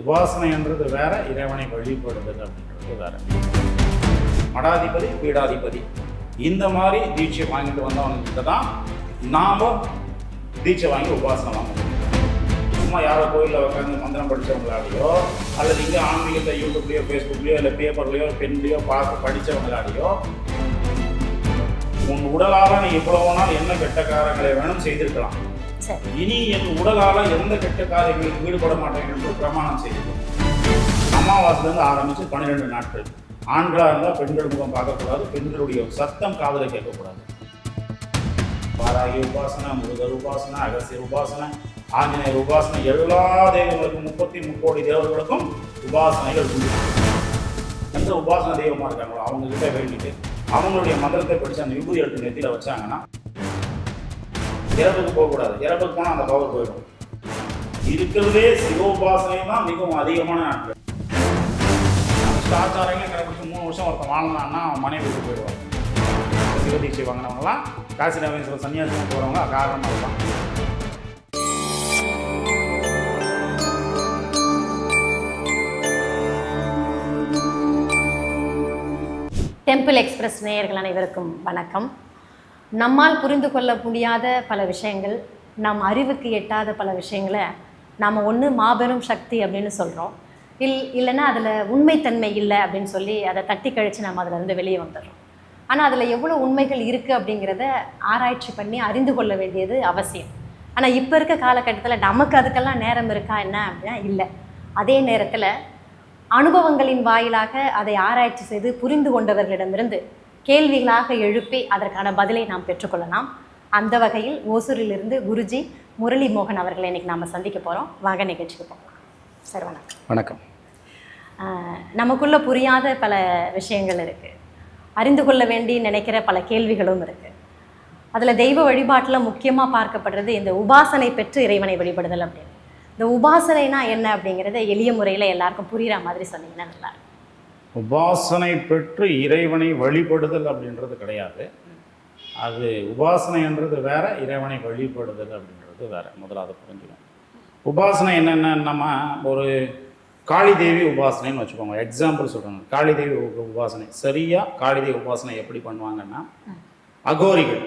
உபாசனைன்றது வேற இறைவனை வழிபடுறது அப்படின்றது வேற. மடாதிபதி பீடாதிபதி இந்த மாதிரி தீட்சை வாங்கிட்டு வந்தவங்கிட்ட தான் நாம தீட்சை வாங்கி உபாசனை வாங்க சும்மா யாரோ கோயிலில் உட்காந்து மந்திரம் படித்தவங்களாலேயோ அல்லது இங்கே ஆன்மீகத்தை யூடியூப்லேயோ ஃபேஸ்புக்லேயோ இல்லை பேப்பர்லேயோ பென்லேயோ பார்த்து படித்தவங்களாலேயோ உன் உடலால் நீ எவ்வளவு நாள் என்ன கெட்ட காரங்களை வேணும் செய்திருக்கலாம். இனி என் உடலால எந்த கெட்ட காரியங்களில் ஈடுபட மாட்டேன் என்று பிரமாணம் செய்திருக்கோம் அமாவாசையிலிருந்து ஆரம்பித்து பன்னிரெண்டு நாட்கள். ஆண்களாக இருந்தால் பெண்கள் முகம் பார்க்கக்கூடாது பெண்களுடைய சத்தம் காதலை கேட்கக்கூடாது. பாராகி உபாசனை முருகர் உபாசனை அகசிய உபாசனை ஆஞ்சநேயர் உபாசனை எல்லா தெய்வங்களுக்கும் முப்பத்தி முக்கோடி தேவர்களுக்கும் உபாசனைகள் உண்டு. எந்த உபாசன தெய்வமாக இருக்காங்களோ அவங்க கிட்ட வேண்டிட்டு அவங்களுடைய மந்திரத்தை படித்து அந்த விபூதி எடுத்து நெத்தியில் வச்சாங்கன்னா இறப்புக்கு போகக்கூடாது. இறப்புக்கு போனால் அந்த பவர் போயிடும். இருக்கிறதே சிவோபாசனை தான் மிகவும் அதிகமான நாட்கள். ஆச்சாரங்களும் கடைபிடிச்சு மூணு வருஷம் ஒருத்தன் வாழ்ந்தான்னா அவன் மனைவி விட்டு போயிடுவான். சிவதீட்சை வாங்கினவங்களாம் காசி நவீன சன்னியாசம் போகிறவங்க காரணமாக இருப்பான் டெம்பிள் எக்ஸ்பிரஸ் நேயர்கள் அனைவருக்கும் வணக்கம். நம்மால் புரிந்து கொள்ள முடியாத பல விஷயங்கள் நம் அறிவுக்கு எட்டாத பல விஷயங்களை நாம் ஒன்று மாபெரும் சக்தி அப்படின்னு சொல்கிறோம் இல் இல்லைன்னா அதில் உண்மைத்தன்மை இல்லை அப்படின்னு சொல்லி அதை தட்டி கழித்து நம்ம அதிலிருந்து வெளியே வந்துடுறோம். ஆனால் அதில் எவ்வளோ உண்மைகள் இருக்குது அப்படிங்கிறத ஆராய்ச்சி பண்ணி அறிந்து கொள்ள வேண்டியது அவசியம். ஆனால் இப்போ இருக்க காலகட்டத்தில் நமக்கு அதுக்கெல்லாம் நேரம் இருக்கா என்ன அப்படின்னா இல்லை. அதே நேரத்தில் அனுபவங்களின் வாயிலாக அதை ஆராய்ச்சி செய்து புரிந்து கொண்டவர்களிடமிருந்து கேள்விகளாக எழுப்பி அதற்கான பதிலை நாம் பெற்றுக்கொள்ளலாம். அந்த வகையில் ஓசூரிலிருந்து குருஜி முரளி மோகன் அவர்களை இன்னைக்கு நாம் சந்திக்க போகிறோம் வாங்க நிகழ்ச்சிக்கு போகலாம். சார் வணக்கம். வணக்கம். நமக்குள்ள புரியாத பல விஷயங்கள் இருக்குது அறிந்து கொள்ள வேண்டி நினைக்கிற பல கேள்விகளும் இருக்குது அதில் தெய்வ வழிபாட்டில் முக்கியமாக பார்க்கப்படுறது இந்த உபாசனை பெற்று இறைவனை வழிபடுதல் அப்படின்னு. இந்த உபாசனைனா என்ன அப்படிங்கிறத எளிய முறையில் எல்லாருக்கும் புரிகிற மாதிரி சொன்னீங்கன்னா நல்லா இருக்கும். உபாசனை பெற்று இறைவனை வழிபடுதல் அப்படின்றது கிடையாது. அது உபாசனைன்றது வேற இறைவனை வழிபடுதல் அப்படின்றது வேற. முதலாவது புரிஞ்சுக்கணும். உபாசனை என்னென்ன நம்ம ஒரு காளி தேவி உபாசனைன்னு வச்சுக்கோங்க. எக்ஸாம்பிள் சொல்கிறாங்க காளி தேவி உபாசனை. சரியாக காளி தேவி உபாசனை எப்படி பண்ணுவாங்கன்னா அகோரிகள்.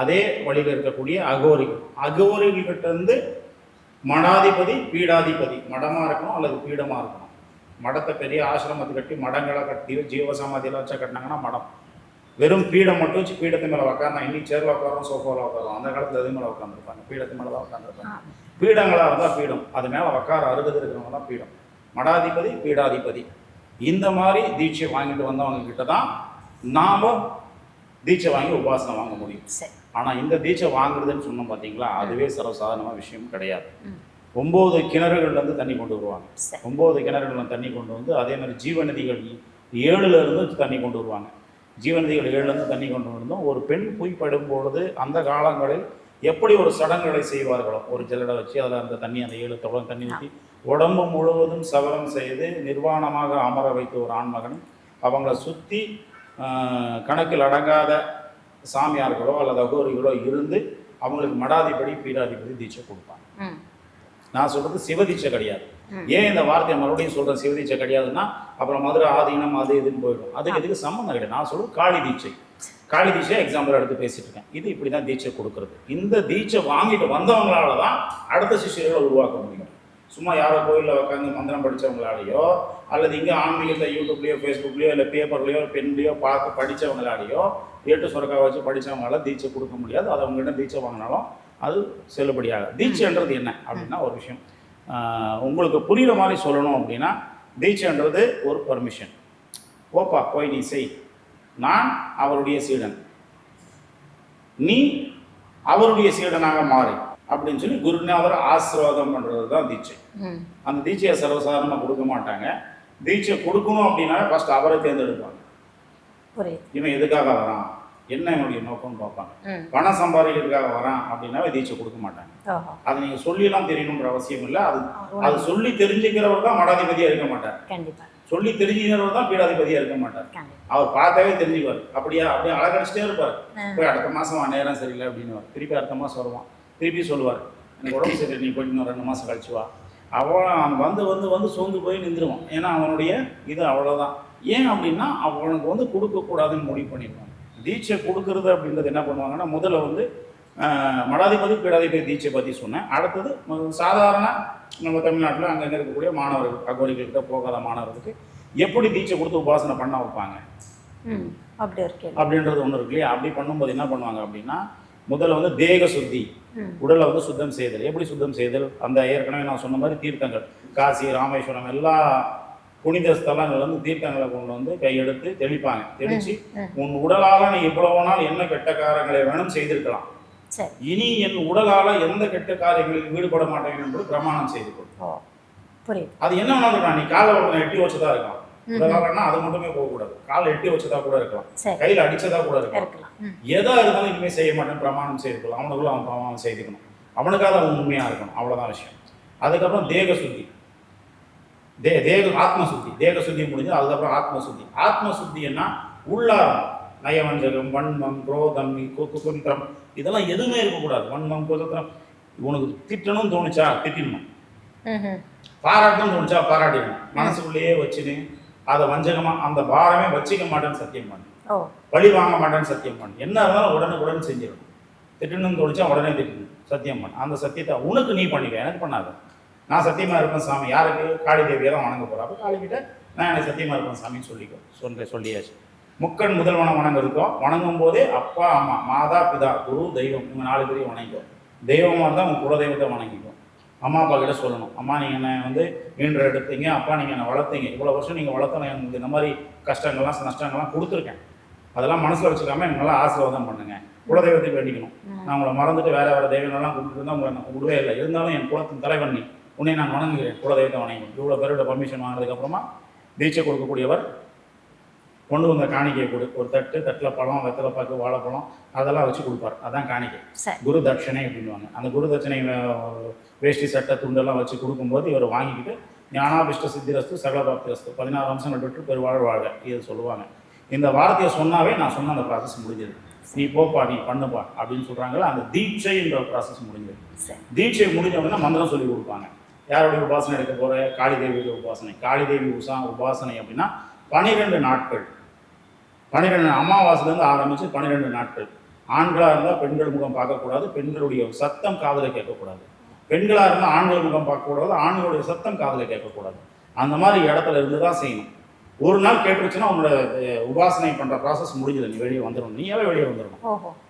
அதே வழியில் இருக்கக்கூடிய அகோரிகள். அகோரிகள்கிட்ட இருந்து மடாதிபதி பீடாதிபதி மடமாக இருக்கணும் அல்லது பீடமாக இருக்கணும்? மடத்தை பெரிய ஆசிரமத்தை கட்டி மடங்களை கட்டி ஜீவசமாதியெல்லாம் வச்சா கட்டினாங்கன்னா மடம். வெறும் பீடம் மட்டும் வச்சு பீடத்து மேலே உட்காந்தா இன்னைக்கு சேரில் உட்காரோம் சோஃபாவில் உட்காரோம் அந்த காலத்தில் எது மேலே உட்காந்துருப்பாங்க பீடத்து மேலே தான் உட்காந்துருப்பாங்க பீடங்களாக இருந்தால் பீடம். அது மேலே உட்கார அருகது இருக்கிறவங்க தான் பீடம். மடாதிபதி பீடாதிபதி. இந்த மாதிரி தீட்சை வாங்கிட்டு வந்தவங்க கிட்ட தான் நாம தீட்சை வாங்கி உபாசனை வாங்க முடியும். ஆனால் இந்த தீட்சை வாங்குறதுன்னு சொன்னோம் பார்த்தீங்களா அதுவே சர்வசாதாரணமான விஷயம் கிடையாது. ஒம்பது கிணறுகள்லேருந்து தண்ணி கொண்டு வருவாங்க. ஒம்பது கிணறுகளில் தண்ணி கொண்டு வந்து அதே மாதிரி ஜீவநதிகள் ஏழுல இருந்து தண்ணி கொண்டு வருவாங்க. ஜீவநதிகள் ஏழுலேருந்து தண்ணி கொண்டு வந்தும் ஒரு பெண் போய் படும் பொழுது அந்த காலங்களில் எப்படி ஒரு சடங்குகளை செய்வார்களோ ஒரு ஜல்லடை வச்சு அதில் அந்த தண்ணி அந்த ஏழு தொடர்ந்து தண்ணி ஊற்றி உடம்பு முழுவதும் சவரம் செய்து நிர்வாணமாக அமர வைத்த ஒரு ஆண்மகன் அவங்கள சுற்றி கணக்கில் அடங்காத சாமியார்களோ அல்லது அகோரிகளோ இருந்து அவங்களுக்கு மடாதிபதி பீடாதிபதி தீட்சை கொடுப்பாங்க. நான் சொல்றது சிவதீட்சை கிடையாது. ஏன் இந்த வார்த்தையை மறுபடியும் சொல்றேன் சிவதீட்சை கிடையாதுன்னா அப்புறம் மதுரை ஆதீனம் அது இதுன்னு போயிடும். அதுக்கு இதுக்கு சம்மந்தம் கிடையாது. நான் சொல்றது காளி தீட்சை. காளி தீட்சை எக்ஸாம்பிள் எடுத்து பேசிட்டு இருக்கேன். இது இப்படி தான் தீட்சை கொடுக்கறது. இந்த தீட்சை வாங்கிட்டு வந்தவங்களால தான் அடுத்த சிஷியர்களை உருவாக்க முடியும். சும்மா யாரோ கோயிலில் உட்காந்து மந்திரம் படித்தவங்களாலேயோ அல்லது இங்கே ஆன்மீகத்தை யூடியூப்லேயோ ஃபேஸ்புக்லேயோ இல்லை பேப்பர்லேயோ பென்லேயோ பார்த்து படித்தவங்களாலேயோ ஏட்டு சுரக்கா வச்சு படித்தவங்களால தீட்சை கொடுக்க முடியாது. அது அவங்ககிட்ட தீட்சை வாங்கினாலும் அது செல்லுபடியாக தீட்சைன்றது என்ன அப்படின்னா ஒரு விஷயம். உங்களுக்கு புரிகிற மாதிரி சொல்லணும் அப்படின்னா தீட்சைன்றது ஒரு பர்மிஷன் ஓப்பா போய் நீ செய். நான் அவருடைய சீடன். நீ அவருடைய சீடனாக மாறு அப்படின்னு சொல்லி குருநாதர் ஆசீர்வாதம் பண்ணுறது தான் தீட்சை. அந்த தீட்சையை சர்வசாதாரணமாக கொடுக்க மாட்டாங்க. தீட்சை கொடுக்கணும் அப்படின்னா ஃபர்ஸ்ட் அவரை தேர்ந்தெடுப்பாங்க. இவன் எதுக்காக வரான்? என்ன இவனுடைய நோக்கம்னு பார்ப்பாங்க. ம். பணம் சம்பாதிக்கிறதுக்காக வரான் அப்படின்னாவே தீட்சை கொடுக்க மாட்டாங்க. அது நீங்கள் சொல்லிலாம் தெரியணுன்ற அவசியம் இல்லை. அது. அது சொல்லி தெரிஞ்சுக்கிறவர் தான் மடாதிபதியாக இருக்க மாட்டார். கண்டிப்பா. சொல்லி தெரிஞ்சுக்கிறவர் தான் பீடாதிபதியாக இருக்க மாட்டார். அவர் பார்த்தாவே தெரிஞ்சுக்குவார். அப்படியா? அப்படியே? அழகடிச்சிட்டே இருப்பார். போய் அடுத்த மாதம் நேரம் சரியில்லை அப்படின்னு திருப்பி அடுத்த மாதம் வருவான். திருப்பி சொல்லுவார். எனக்கு உடம்பு சரியில்லை நீ போயிட்டு ரெண்டு மாதம் கழிச்சு வா. அவன் வந்து வந்து வந்து சோர்ந்து போய் நின்றுவான் ஏன்னா அவனுடைய இது அவ்வளோதான் ஏன் அப்படின்னா அவனுக்கு வந்து கொடுக்கக்கூடாதுன்னு முடிவு பண்ணிடுவான் தீட்சை கொடுக்கறது அப்படின்றது என்ன பண்ணுவாங்கன்னா முதல்ல வந்து மடாதிபதி பீடாதிபதி தீட்சை பற்றி சொன்னேன். அடுத்தது சாதாரண நம்ம தமிழ்நாட்டில் அங்கங்கே இருக்கக்கூடிய மாணவர்கள் அகோரிகள்கிட்ட போகாத மாணவர்களுக்கு எப்படி தீட்சை கொடுத்து உபாசனை பண்ண வைப்பாங்க? அப்படி அப்படின்றது ஒன்று இருக்கு இல்லையா? அப்படி பண்ணும்போது என்ன பண்ணுவாங்க அப்படின்னா முதல்ல வந்து தேக சுத்தி உடலை வந்து சுத்தம் செய்தல். எப்படி சுத்தம் செய்தல்? அந்த ஏற்கனவே நான் சொன்ன மாதிரி தீர்த்தங்கள். காசி ராமேஸ்வரம் எல்லா புனித ஸ்தலங்கள் வந்து தீர்த்தங்களை கொண்டு வந்து கையெடுத்து தெளிப்பாங்க. தெளிச்சு. உன் உடலால நீ இவ்வளவு நாள் என்ன கெட்ட காரியங்களை வேணும் செய்திருக்கலாம். இனி என் உடலால எந்த கெட்ட காரியங்களில் ஈடுபட மாட்டேன் என்று பிரமாணம் செய்து புரியுது. அது என்ன வேணாலும் நீ காலை ஒருத்தனை எட்டி வச்சதா இருக்கலாம். உடலாலன்னா அது மட்டுமே போகக்கூடாது. காலை எட்டி வச்சதா கூட இருக்கலாம். கையில அடிச்சதா கூட இருக்கலாம். எதா இருந்தாலும் இனிமேல் செய்ய மாட்டேன் பிரமாணம் செய்துக்கலாம் அவனுக்குள்ள அவன் பிரமாணம் செய்துக்கணும். அவனுக்காக அவன் உண்மையாக இருக்கணும். அவ்வளோதான் விஷயம். அதுக்கப்புறம் தேக சுத்தி தே தேக ஆத்ம சுத்தி தேக சுத்தி முடிஞ்சு அதுக்கப்புறம் ஆத்ம சுத்தி ஆத்ம சுத்தின்னா உள்ளாரம் நயவஞ்சகம் வன்மம் குரோதம் கு- கு- குந்திரம் இதெல்லாம் எதுவுமே இருக்கக்கூடாது. வன்மம் குதத்திரம் உனக்கு திட்டணும்னு தோணுச்சா திட்டிடணும். ம் பாராட்டணும்னு தோணுச்சா பாராட்டிடணும். மனசுக்குள்ளேயே வச்சுன்னு அதை வஞ்சகமா அந்த பாரமே வச்சுக்க மாட்டேன்னு சத்தியம் பண்ணு. பழி வாங்க மாட்டேன்னு சத்தியம் பண்ணு. என்ன இருந்தாலும் உடனுக்குடன் செஞ்சிடணும். திட்டணும்னு தோணுச்சா உடனே திட்டணும். சத்தியம் பண்ணு. அந்த சத்தியத்தை உனக்கு நீ பண்ணிக்க. எனக்கு பண்ணாத. நான் சத்தியமா இருப்பேன் சாமி. யாருக்கு? காளி தேவியை தான் வணங்க போறேன் அப்போ காளிக்கிட்ட நான் எனக்கு சத்தியமா இருப்பேன் சாமின்னு சொல்லிக்கோ. சொல்ற சொல்லியாச்சு. முக்கண் முதல்வனை வணங்குறதுக்கும் வணங்கும் போதே அப்பா அம்மா மாதா பிதா குரு தெய்வம் இவங்க நாலு பேரையும் வணங்கிக்கோ. தெய்வமாக இருந்தால் உங்க குலதெய்வத்தை வணங்கிக்கோ. அம்மா அப்பா கிட்ட சொல்லணும். அம்மா நீங்கள் என்னை வந்து ஈன்ற எடுத்தீங்க. அப்பா நீங்கள் என்னை வளர்த்தீங்க. இவ்வளோ வருஷம் நீங்கள் வளர்த்தன எனக்கு இந்த மாதிரி கஷ்டங்கள்லாம் நஷ்டங்கள்லாம் கொடுத்துருக்கேன். அதெல்லாம் மனசில் வச்சுக்காம நல்லா ஆசீர்வாதம் பண்ணுங்க. குலதெய்வத்தை வேண்டிக்கணும். நான் உங்களை மறந்துட்டு வேற வேற தெய்வங்கள்லாம் கூப்பிட்டு இருந்தால் உங்களை நான் கும்பிடவே இல்லை. இருந்தாலும் என் குலத்தின் தலைவன் நீ. உன்னை நான் வணங்குகிறேன். குலதெய்வத்தை வணங்குகிறேன் இவ்வளோ பேரோட பர்மிஷன் வாங்கினதுக்கப்புறமா தீட்சை கொடுக்கக்கூடியவர் கொண்டு வந்த காணிக்கையை கொடு. ஒரு தட்டு தட்டில் பழம் வெத்தலை பாக்கு வாழைப்பழம் அதெல்லாம் வச்சு கொடுப்பார். அதான் காணிக்கை. குரு தட்சணை அப்படின்வாங்க அந்த குரு தட்சணை வேஷ்டி சட்டை துண்டெல்லாம் வச்சு கொடுக்கும்போது இவர் வாங்கிக்கிட்டு ஞானாபிஷ்ட சித்திரஸ்து சகலபாப்திரஸ்து பதினாறு அம்சங்கள் பெற்று பெருவாழ் வாழ்க இது சொல்லுவாங்க. இந்த வார்த்தையை சொன்னாவே நான் சொன்ன அந்த ப்ராசஸ் முடிஞ்சது நீ போப்பா நீ பண்ணுப்பா அப்படின்னு சொல்கிறாங்களா அந்த தீட்சைன்ற ப்ராசஸ் முடிஞ்சது தீட்சை முடிஞ்ச உடனே மந்திரம் சொல்லி கொடுப்பாங்க. யாருடைய உபாசனை எடுக்க போகிற காளி தேவியோட உபாசனை. காளி தேவி உசா உபாசனை அப்படின்னா பன்னிரெண்டு நாட்கள். பன்னிரெண்டு அமாவாசைலேருந்து ஆரம்பித்து பன்னிரெண்டு நாட்கள். ஆண்களாக இருந்தால் பெண்கள் முகம் பார்க்கக்கூடாது பெண்களுடைய சத்தம் காதில் கேட்கக்கூடாது. பெண்களாக இருந்தால் ஆண்கள் முகம் பார்க்கக்கூடாது ஆண்களுடைய சத்தம் காதில் கேட்கக்கூடாது. அந்த மாதிரி இடத்துல இருந்து தான் செய்யணும். ஒரு நாள் கேட்டுருச்சுன்னா உன்னோட உபாசனை பண்ணுற ப்ராசஸ் முடிஞ்சது. நீ வெளியே வந்துடணும் நீயாவே வெளியே வந்துடணும்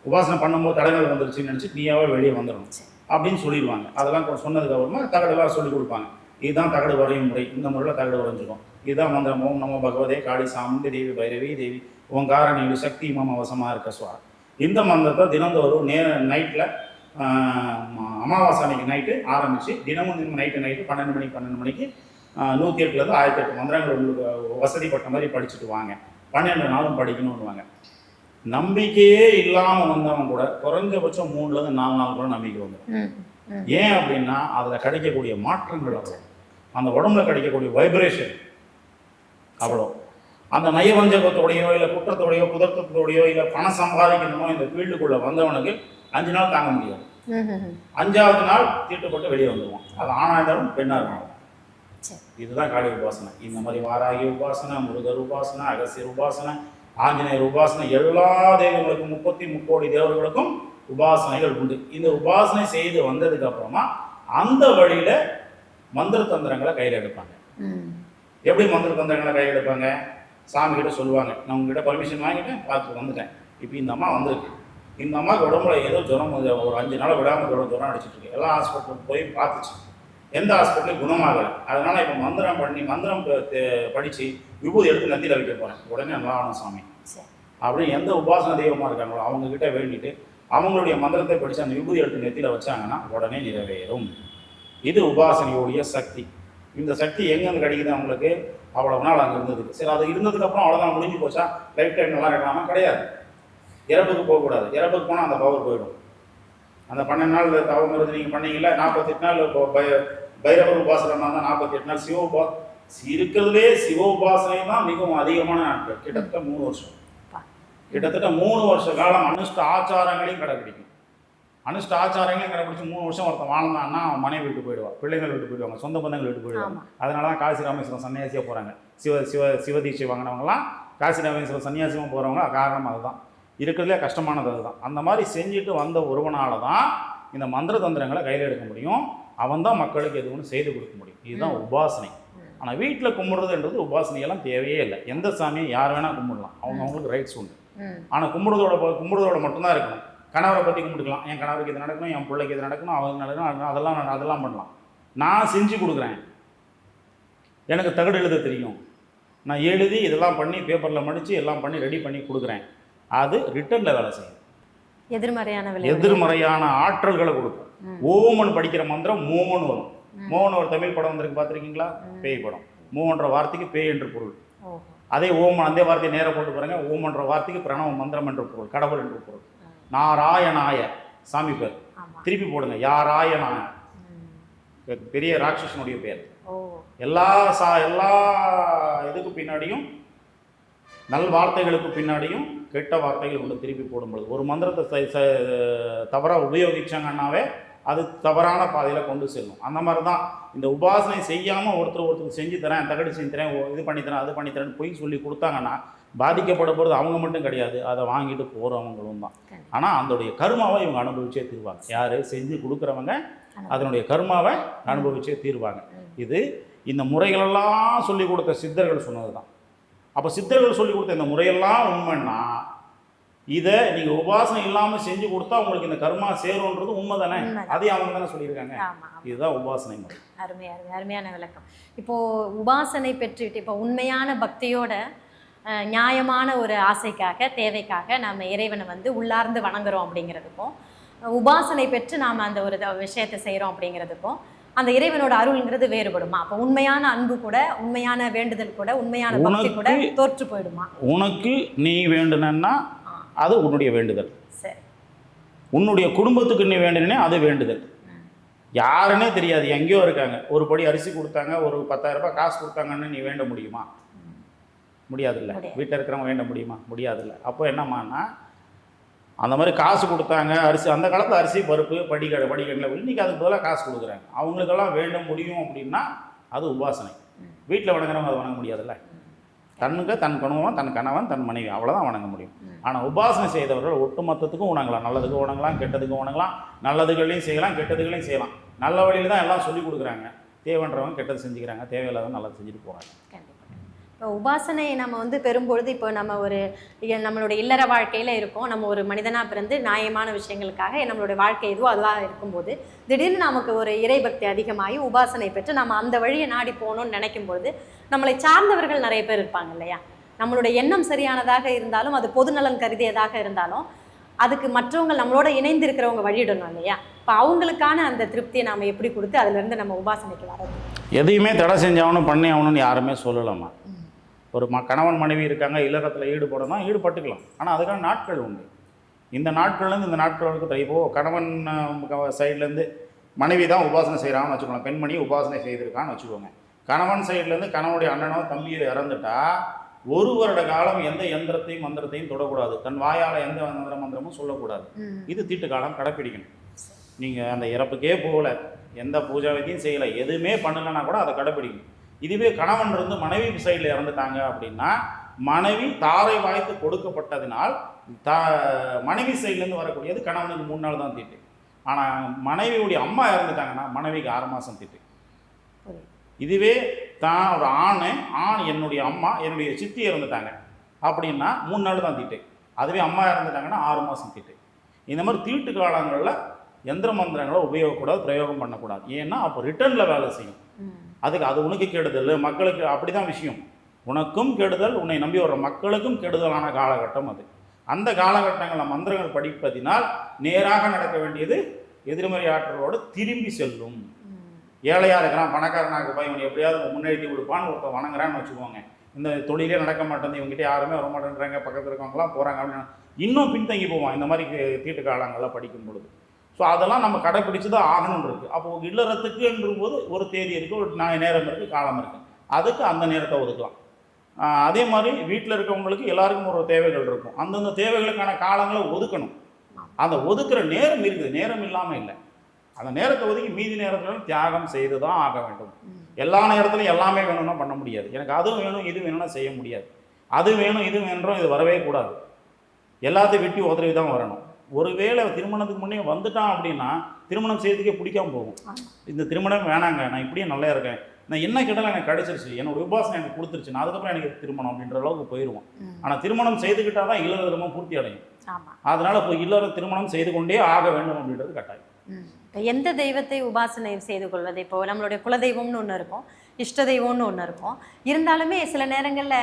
உபாசனை பண்ணும்போது தடங்கள் வந்துருச்சுன்னு நினச்சி நீயாவே வெளியே வந்துடணும். அப்படின்னு சொல்லிடுவாங்க. அதெல்லாம் சொன்னதுக்கு அப்புறமா தகடெல்லாம் சொல்லி கொடுப்பாங்க. இதுதான் தகடு வரையும் முறை. இந்த முறையில் தகடு வரைஞ்சிடும் இதுதான் மந்திரம். ஓம் நமோ பகவதே காளி சாமந்தி தேவி பைரவி தேவி. உன் ஓங்காரணி சக்தி மம வசமாக இருக்க சுவா இந்த மந்திரத்தை தினந்தோறும் நே நைட்டில் அமாவாசை அன்னைக்கு நைட்டு ஆரம்பித்து தினமும் தினமும் நைட்டு நைட்டு பன்னெண்டு மணிக்கு பன்னெண்டு மணிக்கு நூற்றி எட்டுலேருந்து ஆயிரத்தி எட்டு மந்திரங்கள் உங்களுக்கு வசதிப்பட்ட மாதிரி படிச்சுட்டு வாங்க. பன்னெண்டு நாளும் படிக்கணும்னுவாங்க. நம்பிக்கையே இல்லாமல் வந்தவன் கூட குறைஞ்சபட்சம் மூணுலேருந்து நாலு நாள் கூட நம்பிக்கை வந்துடும் ஏன் அப்படின்னா அதில் கிடைக்கக்கூடிய மாற்றங்கள் அவ்வளோ. அந்த உடம்புல கிடைக்கக்கூடிய வைப்ரேஷன் அவ்வளோ. அந்த நயவஞ்சகத்தோடையோ இல்லை குற்றத்தோடையோ குதர்த்தத்தோடையோ இல்லை பணம் சம்பாதிக்கணுமோ இந்த ஃபீல்டுக்குள்ளே வந்தவனுக்கு அஞ்சு நாள் தாங்க முடியாது. ம் ம் ம். அஞ்சாவது நாள் தீட்டுப்பட்டு வெளியே வந்துடுவான் அது ஆணாக இருந்தாலும் பெண்ணாக இருந்தாலும் இதுதான் காளி உபாசனை. இந்த மாதிரி வாராகி உபாசனை முருகர் உபாசனை அகசியர் உபாசனை ஆஞ்சநேயர் உபாசனை எல்லா தெய்வங்களுக்கும் முப்பத்தி முக்கோடி தேவர்களுக்கும் உபாசனைகள் உண்டு. இந்த உபாசனை செய்து வந்ததுக்கு அப்புறமா அந்த வழியில மந்திர தந்திரங்களை கையில் எடுப்பாங்க. எப்படி மந்திர தந்திரங்களை கையில் எடுப்பாங்க? சாமி கிட்ட சொல்லுவாங்க. நான் உங்ககிட்ட பர்மிஷன் வாங்கிட்டேன் பார்த்து வந்துட்டேன். இப்போ இந்த அம்மா வந்திருக்கு. இந்த அம்மாவுக்கு உடம்புல ஏதோ ஜுரம் ஒரு அஞ்சு நாள் விடாமல் ஜுரம் ஜுரம் அடிச்சிட்டு இருக்கு. எல்லா ஹாஸ்பிட்டலுக்கு போய் பார்த்துச்சு. எந்த ஹாஸ்பிட்டலும் குணமாகலை. அதனால இப்போ மந்திரம் பண்ணி மந்திரம் ப- தெ- படிச்சு விபூதி எடுத்து நத்தியில் வைக்க போறேன். உடனே நல்லா ஆகணும் சாமி. சரி. அப்படி எந்த உபாசன தெய்வமா இருக்காங்களோ அவங்க கிட்ட வேண்டிட்டு அவங்களுடைய மந்திரத்தை படிச்சு அந்த விபூதி எடுத்து நெத்தியில வச்சாங்கன்னா உடனே நிறைவேறும். இது உபாசனையோடைய சக்தி. இந்த சக்தி எங்கேருந்து கிடைக்குது அவங்களுக்கு? அவ்வளவு நாள் அங்கே இருந்ததுக்கு. சரி அது இருந்ததுக்கு அப்புறம் அவ்வளோதான் முடிஞ்சு போச்சா? லைஃப் டைம் நல்லா இருக்கலாமா கிடையாது. இறப்புக்கு போகக்கூடாது. இறப்புக்கு போனால் அந்த பவர் போயிடும். அந்த பன்னெண்டு நாள் இருந்து நீங்கள் பண்ணீங்கல்ல நாற்பத்தெட்டு நாள் இப்போ பை- பைரவர் உபாசனம் தான் நாற்பத்தி எட்டு நாள் சிவ உபா இருக்கிறதுலே சிவ உபாசனை தான் மிகவும் அதிகமான நாட்கள். கிட்டத்தட்ட மூணு வருஷம். கிட்டத்தட்ட மூணு வருஷ காலம் அனுஷ்ட ஆச்சாரங்களையும் கடைபிடிக்கும். அனுஷ்ட ஆச்சாரங்களையும் கடைபிடிச்சு மூணு வருஷம் ஒருத்தன் வாழ்ந்தான்னா அவன் மனைவி விட்டு போயிடுவான் பிள்ளைகள் விட்டு போயிடுவாங்க சொந்த பந்தங்கள் விட்டு போயிடுவாங்க. அதனால தான் காசி ராமேஸ்வரம் சன்னியாசியாக போகிறாங்க சிவ சிவ சிவதீட்சை வாங்கினவங்களாம் காசி ராமேஸ்வரம் சன்னியாசியமாக போகிறவங்க காரணம் அதுதான். இருக்கிறதுலே கஷ்டமானது அதுதான். அந்த மாதிரி செஞ்சுட்டு வந்த ஒருவனால தான் இந்த மந்திர தந்திரங்களை கையில் எடுக்க முடியும். அவன் தான் மக்களுக்கு எது ஒன்று செய்து கொடுக்க முடியும். இதுதான் உபாசனை. ஆனால் வீட்டில் கும்பிடுறதுன்றது உபாசனையெல்லாம் தேவையே இல்லை. எந்த சாமியை யார் வேணால் கும்பிடலாம். அவங்க அவங்களுக்கு ரைட்ஸ் உண்டு. ஆனால் கும்பிடுறதோட கும்பிடுறதோட மட்டும்தான் இருக்கணும். கணவரை பற்றி கும்பிட்டுக்கலாம். என் கணவருக்கு இது நடக்கணும் என் பிள்ளைக்கு இது நடக்கணும் அவங்க நடக்கணும் அதெல்லாம் நான் அதெல்லாம் பண்ணலாம். நான் செஞ்சு கொடுக்குறேன். எனக்கு தகடு எழுத தெரியும். நான் எழுதி இதெல்லாம் பண்ணி பேப்பரில் மடித்து எல்லாம் பண்ணி ரெடி பண்ணி கொடுக்குறேன். அது ரிட்டர்னில் வேலை செய்யும். எதிர்மறையான எதிர்மறையான ஆற்றல்களை கொடுக்கும். ஓமன் படிக்கிற மந்திரம் மோமன் வரும். மோகன் ஒரு தமிழ் படம் வந்திருக்கு பார்த்துருக்கீங்களா? பேய் படம். மோகன்ற வார்த்தைக்கு பேய் என்று பொருள். அதே ஓமன் அந்த வார்த்தையை நேரா போட்டு பாருங்க. ஓமன்ற வார்த்தைக்கு பிரணவ மந்திரம் என்று பொருள் கடவுள் என்று பொருள். நாராயணாய. சாமி பேர். திருப்பி போடுங்க. யாராயணாய. பெரிய ராட்சசனுடைய பேர். எல்லா சா எல்லா இதுக்கு பின்னாடியும் நல் வார்த்தைகளுக்கு பின்னாடியும் கெட்ட வார்த்தைகள் உண்டு திருப்பி போடும்பொழுது. ஒரு மந்திரத்தை தவறாக உபயோகிச்சாங்கன்னாவே அது தவறான பாதையில் கொண்டு செல்லும். அந்த மாதிரி தான் இந்த உபாசனை செய்யாமல் ஒருத்தர் ஒருத்தருக்கு செஞ்சு தரேன் தகடு செஞ்சு தரேன் இது பண்ணி தரேன் அது பண்ணி தரேன் பொய் சொல்லி கொடுத்தாங்கன்னா பாதிக்கப்பட போகிறது அவங்க மட்டும் கிடையாது அதை வாங்கிட்டு போகிறவங்களும் தான். ஆனால் அதோடைய கருமாவை இவங்க அனுபவிச்சே தீர்வாங்க. யார்? செஞ்சு கொடுக்குறவங்க அதனுடைய கருமாவை அனுபவிச்சே தீர்வாங்க. இது இந்த முறைகளெல்லாம் சொல்லி கொடுத்த சித்தர்கள் சொன்னது தான் அப்போ சித்தர்கள் சொல்லி கொடுத்த இந்த முறையெல்லாம் உண்மைன்னா இதை நீங்கள் உபாசனை இல்லாமல் செஞ்சு கொடுத்தா உங்களுக்கு இந்த கர்மா சேரும்ன்றது உண்மை தானே உண்மைதான். அதையும் அவங்க தானே சொல்லியிருக்காங்க. இதுதான் உபாசனை முறை அருமை அருமை அருமையான விளக்கம் இப்போ உபாசனை பெற்றுட்டு இப்போ உண்மையான பக்தியோட நியாயமான ஒரு ஆசைக்காக தேவைக்காக நாம இறைவனை வந்து உள்ளார்ந்து வணங்குறோம் அப்படிங்கிறதுக்கும் உபாசனை பெற்று நாம் அந்த ஒரு விஷயத்தை செய்கிறோம் அப்படிங்கிறதுக்கும் அந்த இறைவனோட அருள்ங்கிறது வேறுபடுமா? அப்போ உண்மையான அன்பு கூட உண்மையான வேண்டுதல் கூட உண்மையான பக்தி கூட தோற்று போயிடுமா? உனக்கு நீ வேண்டுனன்னா ஆ. அது உன்னுடைய வேண்டுதல். சரி. உன்னுடைய குடும்பத்துக்கு நீ வேண்டுனே அது வேண்டுதல். யாருன்னே தெரியாது. எங்கேயோ இருக்காங்க. ஒரு படி அரிசி கொடுத்தாங்க ஒரு பத்தாயிரம் ரூபாய் காசு கொடுத்தாங்கன்னு நீ வேண்ட முடியுமா? முடியாதுல்ல. முடியாது. வீட்டில் இருக்கிறவங்க வேண்ட முடியுமா? முடியாதுல்ல. அப்போ என்னம்மான்னா அந்த மாதிரி காசு கொடுத்தாங்க அரிசி அந்த காலத்தில் அரிசி பருப்பு படிக்கடை படிக்கடையில் இன்றைக்கி அதுக்கு பதிலாக காசு கொடுக்குறாங்க. அவங்களுக்கெல்லாம் வேண்ட முடியும் அப்படின்னா அது உபாசனை. வீட்டில் வணங்குறவங்க அதை வணங்க முடியாதுல்ல? தன்னுக்கு தன் கணவன் தன் கணவன் தன் மனைவி அவ்வளோதான் வணங்க முடியும். ஆனால் உபாசனை செய்தவர்கள் ஒட்டுமொத்தத்துக்கும் உணங்கலாம் நல்லதுக்கு உணங்கலாம் கெட்டதுக்கு உணங்கலாம் நல்லதுகளையும் செய்யலாம் கெட்டதுகளையும் செய்யலாம். நல்ல வழியில் தான் எல்லாம் சொல்லி கொடுக்குறாங்க. தேவைன்றவங்க கெட்டது செஞ்சுக்கிறாங்க. தேவையில்லாத நல்லது செஞ்சுட்டு போகிறாங்க உபாசனையை நம்ம வந்து பெறும்பொழுது இப்போ நம்ம ஒரு நம்மளுடைய இல்லற வாழ்க்கையில் இருக்கோம். நம்ம ஒரு மனிதனாக பிறந்து நியாயமான விஷயங்களுக்காக நம்மளுடைய வாழ்க்கை எதுவோ அதுவாக இருக்கும்போது திடீர்னு நமக்கு ஒரு இறைபக்தி அதிகமாகி உபாசனை பெற்று நம்ம அந்த வழியை நாடி போகணும்னு நினைக்கும் பொழுது நம்மளை சார்ந்தவர்கள் நிறைய பேர் இருப்பாங்க இல்லையா? நம்மளுடைய எண்ணம் சரியானதாக இருந்தாலும் அது பொதுநலன் கருதியதாக இருந்தாலும் அதுக்கு மற்றவங்க நம்மளோட இணைந்து இருக்கிறவங்க வழியிடணும் இல்லையா? இப்போ அவங்களுக்கான அந்த திருப்தியை நாம் எப்படி கொடுத்து அதுலேருந்து நம்ம உபாசனைக்கு வரோம் எதையுமே தடை செஞ்சாகணும் பண்ணி ஆகணும்னு யாருமே சொல்லலாமா ஒரு ம கணவன் மனைவி இருக்காங்க இல்லறத்தில் ஈடுபடணும் ஈடுபட்டுக்கலாம். ஆனால் அதுக்கான நாட்கள் உண்டு. இந்த நாட்கள்லேருந்து இந்த நாட்கள் வரைக்கும் இப்போ கணவன் சைட்லேருந்து மனைவி தான் உபாசனை செய்கிறாங்கன்னு வச்சுக்கோங்க பெண்மணி உபாசனை செய்திருக்கான்னு வச்சுக்கோங்க. கணவன் சைட்லேருந்து கணவனுடைய அண்ணனோ தம்பியோ இறந்துட்டா ஒரு வருட காலம் எந்த எந்திரத்தையும் மந்திரத்தையும் தொடக்கூடாது. தன் வாயால் எந்த மந்திர மந்திரமும் சொல்லக்கூடாது. இது தீட்டு காலம் கடைப்பிடிக்கணும். நீங்கள் அந்த இறப்புக்கே போகல. எந்த பூஜா விதியும் செய்யலை. எதுவுமே பண்ணலைன்னா கூட அதை கடைப்பிடிக்கணும். இதுவே கணவன் இருந்து மனைவி சைடில் இறந்துட்டாங்க அப்படின்னா மனைவி தாரை வாய்த்து கொடுக்கப்பட்டதினால் த மனைவி சைட்லேருந்து வரக்கூடியது கணவனுக்கு மூணு நாள் தான் தீட்டு. ஆனால் மனைவியுடைய அம்மா இறந்துட்டாங்கன்னா மனைவிக்கு ஆறு மாதம் தீட்டு. இதுவே தான் ஒரு ஆண் ஆண் என்னுடைய அம்மா என்னுடைய சித்தி இறந்துட்டாங்க. அப்படின்னா மூணு நாள் தான் தீட்டு. அதுவே அம்மா இறந்துட்டாங்கன்னா ஆறு மாதம் தீட்டு. இந்த மாதிரி தீட்டு காலங்களில் எந்திர மந்திரங்களை உபயோகக்கூடாது பிரயோகம் பண்ணக்கூடாது. ஏன்னா அப்போ ரிட்டர்னில் வேலை செய்யும். அதுக்கு அது உனக்கு கெடுதல் மக்களுக்கு அப்படி தான் விஷயம். உனக்கும் கெடுதல் உன்னை நம்பி வர்ற மக்களுக்கும் கெடுதலான காலகட்டம் அது. அந்த காலகட்டங்களில் மந்திரங்கள் படிப்பதினால் நேராக நடக்க வேண்டியது எதிர்மறை ஆற்றலோடு திரும்பி செல்லும். ஏழையாக இருக்கிறான் பணக்காரனாக போய் இவன் எப்படியாவது முன்னேற்றி கொடுப்பான்னு ஒருத்தன் வணங்குறான்னு வச்சுக்கோங்க. இந்த தொழிலே நடக்க மாட்டேங்குது இவங்ககிட்ட யாருமே வர மாட்டேன்றாங்க பக்கத்தில் இருக்கவங்களாம் போகிறாங்க அப்படின்னு. இன்னும் பின்தங்கி போவான் இந்த மாதிரி தீட்டு காலங்கள்லாம் படிக்கும் பொழுது. ஸோ அதெல்லாம் நம்ம கடைப்பிடிச்சு தான் ஆகணும்னு இருக்குது அப்போ இல்லறத்துக்குன்ற போது ஒரு தேதி இருக்குது ஒரு நாய் நேரம் இருக்குது காலம் இருக்குது அதுக்கு அந்த நேரத்தை ஒதுக்கலாம். அதே மாதிரி வீட்டில் இருக்கவங்களுக்கு எல்லாருக்கும் ஒரு தேவைகள் இருக்கும். அந்தந்த தேவைகளுக்கான காலங்களை ஒதுக்கணும். அந்த ஒதுக்குற நேரம் இருக்குது. நேரம் இல்லாமல் இல்லை. அந்த நேரத்தை ஒதுக்கி மீதி நேரத்தில் தியாகம் செய்து தான் ஆக வேண்டும். எல்லா நேரத்துலையும் எல்லாமே வேணும்னா பண்ண முடியாது. எனக்கு அதுவும் வேணும் இது வேணும்னா செய்ய முடியாது. அது வேணும் இது வேணும் இது வரவே கூடாது. எல்லாத்தையும் வெட்டி உதவி தான் வரணும். ஒருவேளை திருமணத்துக்கு முன்னே வந்துட்டான் அப்படின்னா திருமணம் செய்யறதுக்கே பிடிக்காம போகும். இந்த திருமணம் வேணாங்க நான் இப்படியே நல்லா இருக்கேன். நான் என்ன கேட்டாலும் எனக்கு கிடைச்சிருச்சு. என்னோட உபாசனை எனக்கு கொடுத்துருச்சு. நான் அதுக்கப்புறம் எனக்கு திருமணம் அப்படின்ற அளவுக்கு போயிடுவோம். ஆனால் திருமணம் செய்துக்கிட்டால் தான் இல்லற திருமணம் பூர்த்தி அடையும். அதனால இப்போ இல்லற திருமணம் செய்து கொண்டே ஆக வேண்டும் அப்படின்றது கட்டாயம். எந்த தெய்வத்தை உபாசனை செய்து கொள்வது? இப்போ நம்மளுடைய குலதெய்வம்னு ஒன்று இருக்கும். இஷ்ட தெய்வம்னு ஒன்று இருக்கும். இருந்தாலுமே சில நேரங்களில்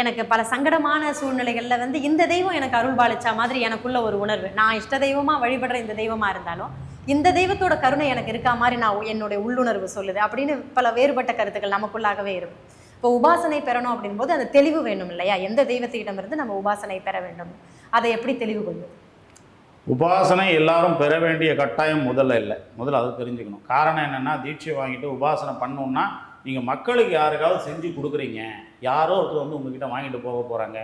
எனக்கு பல சங்கடமான சூழ்நிலைகளில் வந்து இந்த தெய்வம் எனக்கு அருள் பாலிச்சா மாதிரி எனக்குள்ள ஒரு உணர்வு. நான் இஷ்ட தெய்வமாக வழிபடுற இந்த தெய்வமாக இருந்தாலும் இந்த தெய்வத்தோட கருணை எனக்கு இருக்கா மாதிரி நான் என்னுடைய உள்ளுணர்வு சொல்லுது அப்படின்னு பல வேறுபட்ட கருத்துக்கள் நமக்குள்ளாகவே இருக்கும். இப்போ உபாசனை பெறணும் அப்படின்போது அந்த தெளிவு வேணும் இல்லையா? எந்த தெய்வத்திடமிருந்து நம்ம உபாசனை பெற வேண்டும்? அதை எப்படி தெளிவு கொள்வது? உபாசனை எல்லாரும் பெற வேண்டிய கட்டாயம் முதல்ல இல்லை. முதல்ல அது தெரிஞ்சுக்கணும். காரணம் என்னென்னா தீட்சை வாங்கிட்டு உபாசனை பண்ணணுன்னா நீங்கள் மக்களுக்கு யாருக்காவது செஞ்சு கொடுக்குறீங்க யாரோ ஒருத்தர் வந்து உங்ககிட்ட வாங்கிட்டு போக போகிறாங்க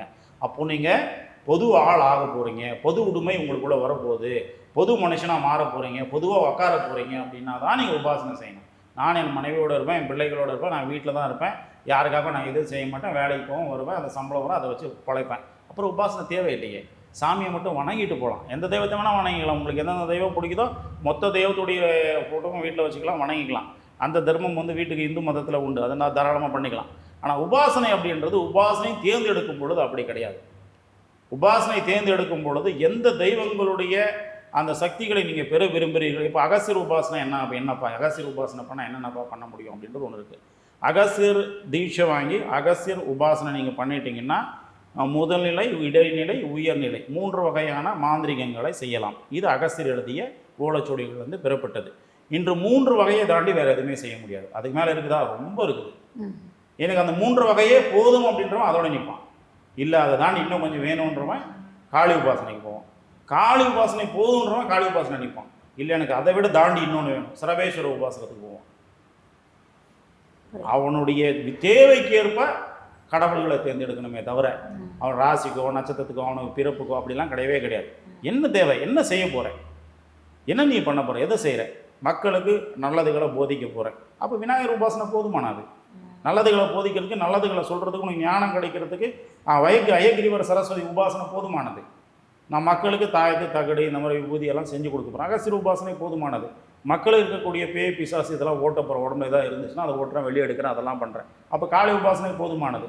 அப்போ நீங்கள் பொது ஆள் ஆக போகிறீங்க பொது உடுமை உங்களுக்குள்ளே வரப்போகுது. பொது மனுஷனாக மாற போகிறீங்க பொதுவாக உட்கார போகிறீங்க அப்படின்னா தான் நீங்கள் உபாசனை செய்யணும். நான் என் மனைவியோடு இருப்பேன் என் பிள்ளைகளோடு இருப்பேன் நான் வீட்டில் தான் இருப்பேன். யாருக்காக நான் எதுவும் செய்ய மாட்டேன். வேலைக்கு போகவும் வருவேன். அந்த சம்பளம் வரும் அதை வச்சு பழைப்பேன் அப்புறம் உபாசனை தேவையில்லையே. சாமியை மட்டும் வணங்கிட்டு போகலாம். எந்த தெய்வத்தை வேணால் வணங்கிக்கலாம். உங்களுக்கு எந்தெந்த தெய்வம் பிடிக்குதோ மொத்த தெய்வத்துடைய ஃபோட்டோவும் வீட்டில் வச்சுக்கலாம் வணங்கிக்கலாம். அந்த தர்மம் வந்து வீட்டுக்கு இந்து மதத்தில் உண்டு. அதை நான் தாராளமாக பண்ணிக்கலாம். ஆனால் உபாசனை அப்படின்றது உபாசனை தேர்ந்தெடுக்கும் பொழுது அப்படி கிடையாது. உபாசனை தேர்ந்தெடுக்கும் பொழுது எந்த தெய்வங்களுடைய அந்த சக்திகளை நீங்கள் பெற விரும்புகிறீர்கள் இப்போ அகசிர் உபாசனை என்ன என்னப்பா? அகசிர் உபாசனை பண்ணால் என்னென்னப்பா பண்ண முடியும் அப்படின்றது ஒன்று இருக்குது அகசிர் தீட்சை வாங்கி அகசிர் உபாசனை நீங்கள் பண்ணிட்டீங்கன்னா முதல்நிலை இடைநிலை உயர்நிலை மூன்று வகையான மாந்திரிகங்களை செய்யலாம். இது அகசிர் எழுதிய ஓலைச்சுவடிகள் வந்து பெறப்பட்டது. இன்று மூன்று வகையை தாண்டி வேறு எதுவுமே செய்ய முடியாது. அதுக்கு மேலே இருக்குதா? ரொம்ப இருக்குது. எனக்கு அந்த மூன்று வகையே போதும் அப்படின்றவன் அதோட நிற்பான் இல்லை அதை தாண்டி இன்னும் கொஞ்சம் வேணுன்றவன் காளி உபாசனைக்கு போவான். காளி உபாசனை போதுன்றவன் காளி உபாசனை நிற்பான் இல்லை எனக்கு அதை விட தாண்டி இன்னொன்று வேணும். சரவேஸ்வர உபாசனத்துக்கு போவான். அவனுடைய தேவைக்கு ஏற்ப கடவுள்களை தேர்ந்தெடுக்கணுமே தவிர அவன் ராசிக்கோ நட்சத்திரத்துக்கோ அவனுக்கு பிறப்புக்கோ அப்படிலாம் கிடையவே கிடையாது. என்ன தேவை? என்ன செய்ய போற? என்ன நீ பண்ண போற? எதை செய்கிற மக்களுக்கு நல்லதுகளை போதிக்க போகிறேன் அப்போ விநாயகர் உபாசனை போதுமானது நல்லதுகளை போதிக்கிறதுக்கு நல்லதுகளை சொல்கிறதுக்கு உனக்கு ஞானம் கிடைக்கிறதுக்கு வயக்கு அயகிரிவர் சரஸ்வதி உபாசனை போதுமானது. நான் மக்களுக்கு தாயத்து தகடு இந்த மாதிரி விபூதி செஞ்சு கொடுக்க போகிறேன் அகசிறு உபாசனை போதுமானது. மக்களுக்கு இருக்கக்கூடிய பேய் பிசாசு இதெல்லாம் ஓட்ட போகிற உடம்பு ஏதாவது இருந்துச்சுன்னா அதை ஓட்டுறேன் வெளியே எடுக்கிறேன் அதெல்லாம் பண்ணுறேன் அப்போ காளி உபாசனை போதுமானது.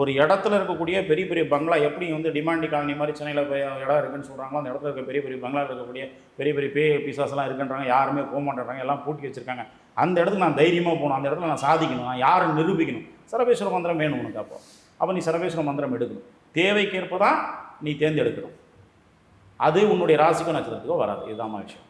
ஒரு இடத்துல இருக்கக்கூடிய பெரிய பெரிய பங்களா எப்படி வந்து டிமாண்டி காலனி மாதிரி சென்னையில் இடம் இருக்குன்னு சொல்கிறாங்களோ அந்த இடத்துல இருக்க பெரிய பெரிய பங்களா இருக்கக்கூடிய பெரிய பெரிய பேய் பிசாசெல்லாம் இருக்குன்றாங்க யாருமே போக மாட்டேறாங்க எல்லாம் பூட்டி வச்சிருக்காங்க. அந்த இடத்துக்கு நான் தைரியமாக போகணும் அந்த இடத்துல நான் சாதிக்கணும் நான் யாரை நிரூபிக்கணும்? சரபேஸ்வர மந்திரம் வேணும் உனக்கு அப்போ. அப்போ நீ சரபேஸ்வர மந்திரம் எடுக்கணும். தேவைக்கேற்ப தான் நீ தேர்ந்தெடுக்கணும். அது உன்னுடைய ராசிக்கோ நட்சத்திரத்துக்கோ வராது. இதுதான் விஷயம்.